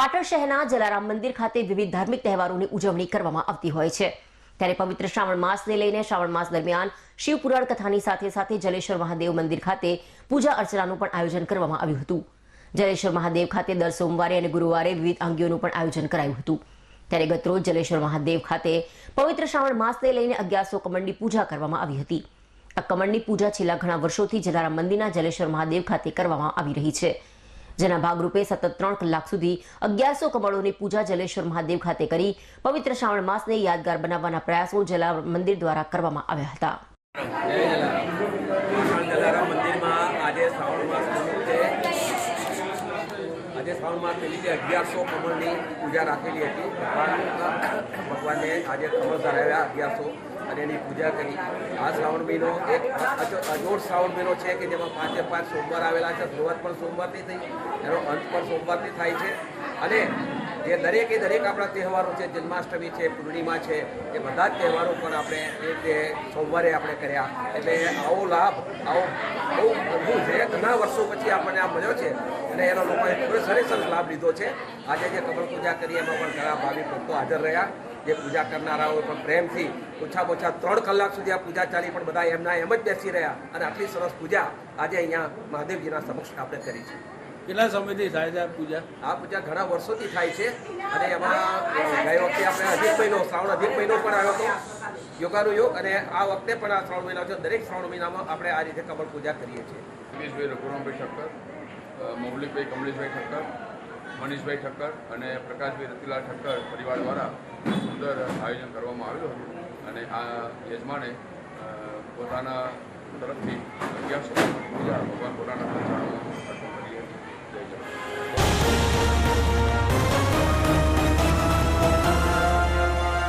પાટણ શહેરના જલારામ મંદિર ખાતે વિવિધ ધાર્મિક તહેવારોની ઉજવણી કરવામાં આવતી હોય છે. ત્યારે પવિત્ર શ્રાવણ માસને લઈને શ્રાવણ માસ દરમિયાન શિવ પુરાણ કથાની સાથે સાથે જલેશ્વર મહાદેવ મંદિર ખાતે પૂજા અર્ચનાનું પણ આયોજન કરવામાં આવ્યું હતું. જલેશ્વર મહાદેવ ખાતે દર સોમવારે અને ગુરુવારે વિવિધ અંગીઓનું પણ આયોજન કરાયું હતું. ત્યારે ગતરોજ જલેશ્વર મહાદેવ ખાતે પવિત્ર શ્રાવણ માસને લઈને અગિયારસો કમંડની પૂજા કરવામાં આવી હતી. આ કમંડની પૂજા છેલ્લા ઘણા વર્ષોથી જલારામ મંદિરના જલેશ્વર મહાદેવ ખાતે કરવામાં આવી રહી છે. જેના ભાગરૂપે સતત ત્રણ કલાક સુધી અગિયારસો કમળોની પૂજા જલેશ્વર મહાદેવ ખાતે કરી પવિત્ર શ્રાવણ માસને યાદગાર બનાવવાના પ્રયાસો જલા મંદિર દ્વારા કરવામાં આવ્યા હતા પાટણ જલારામ મંદિરમાં આજે શ્રાવણ માસ નિમિત્તે આજે શ્રાવણ માસ નિમિત્તે અગિયારસો કમળની પૂજા રાખેલી હતી. ભગવાન ભગવાનને આજે કમળ ધરાવ્યા અગિયારસો અને એની પૂજા કરી. આ શ્રાવણ મહિનો એક અજો- અજોડ શ્રાવણ મહિનો છે કે જેમાં પાંચે પાંચ સોમવાર આવેલા છે. શરૂઆત પણ સોમવારથી થઈ, એનો અંત પણ સોમવારથી થાય છે. અને જે દરેકે દરેક આપણા તહેવારો છે, જન્માષ્ટમી છે, પૂર્ણિમા છે, એ બધા જ તહેવારો પણ આપણે એ રીતે સોમવારે આપણે કર્યા. એટલે આવો લાભ, આવો બહુ બધું છે. ઘણા વર્ષો પછી આપણને આ મળ્યો છે અને એનો લોકોએ ખૂબ સરસ લાભ લીધો છે. આજે જે કમળ પૂજા કરી, એમાં પણ ઘણા ભાવિક ભક્તો હાજર રહ્યા. જે પૂજા કરનારાઓ પણ પ્રેમથી ઓછામાં ઓછા ત્રણ કલાક સુધી આ પૂજા ચાલી, પણ બધા એમના એમ જ બેસી રહ્યા. અને આટલી સરસ પૂજા આજે અહીંયા મહાદેવજીના સમક્ષ આપણે કરી છે. કેટલા સમયથી થાય છે આ પૂજા? આ પૂજા ઘણા વર્ષોથી થાય છે. અને એમાં ગયા વખતે આપણે અધિક મહિનો શ્રાવણ અધિક મહિનો પણ આવ્યો હતો. યોગાનું યોગ અને આ વખતે પણ આ શ્રાવણ મહિના છે. દરેક શ્રાવણ મહિનામાં આપણે આ રીતે કમળ પૂજા કરીએ છીએ. દિનેશભાઈ રઘુરામભાઈ ઠક્કર મૌલિકભાઈ કમલેશભાઈ ઠક્કર મનીષભાઈ ઠક્કર અને પ્રકાશભાઈ રતિલાલ ઠક્કર પરિવાર દ્વારા સુંદર આયોજન કરવામાં આવ્યું હતું. અને આ યજમાને પોતાના તરફથી અગિયારસો પૂજા ભગવાન પોતાના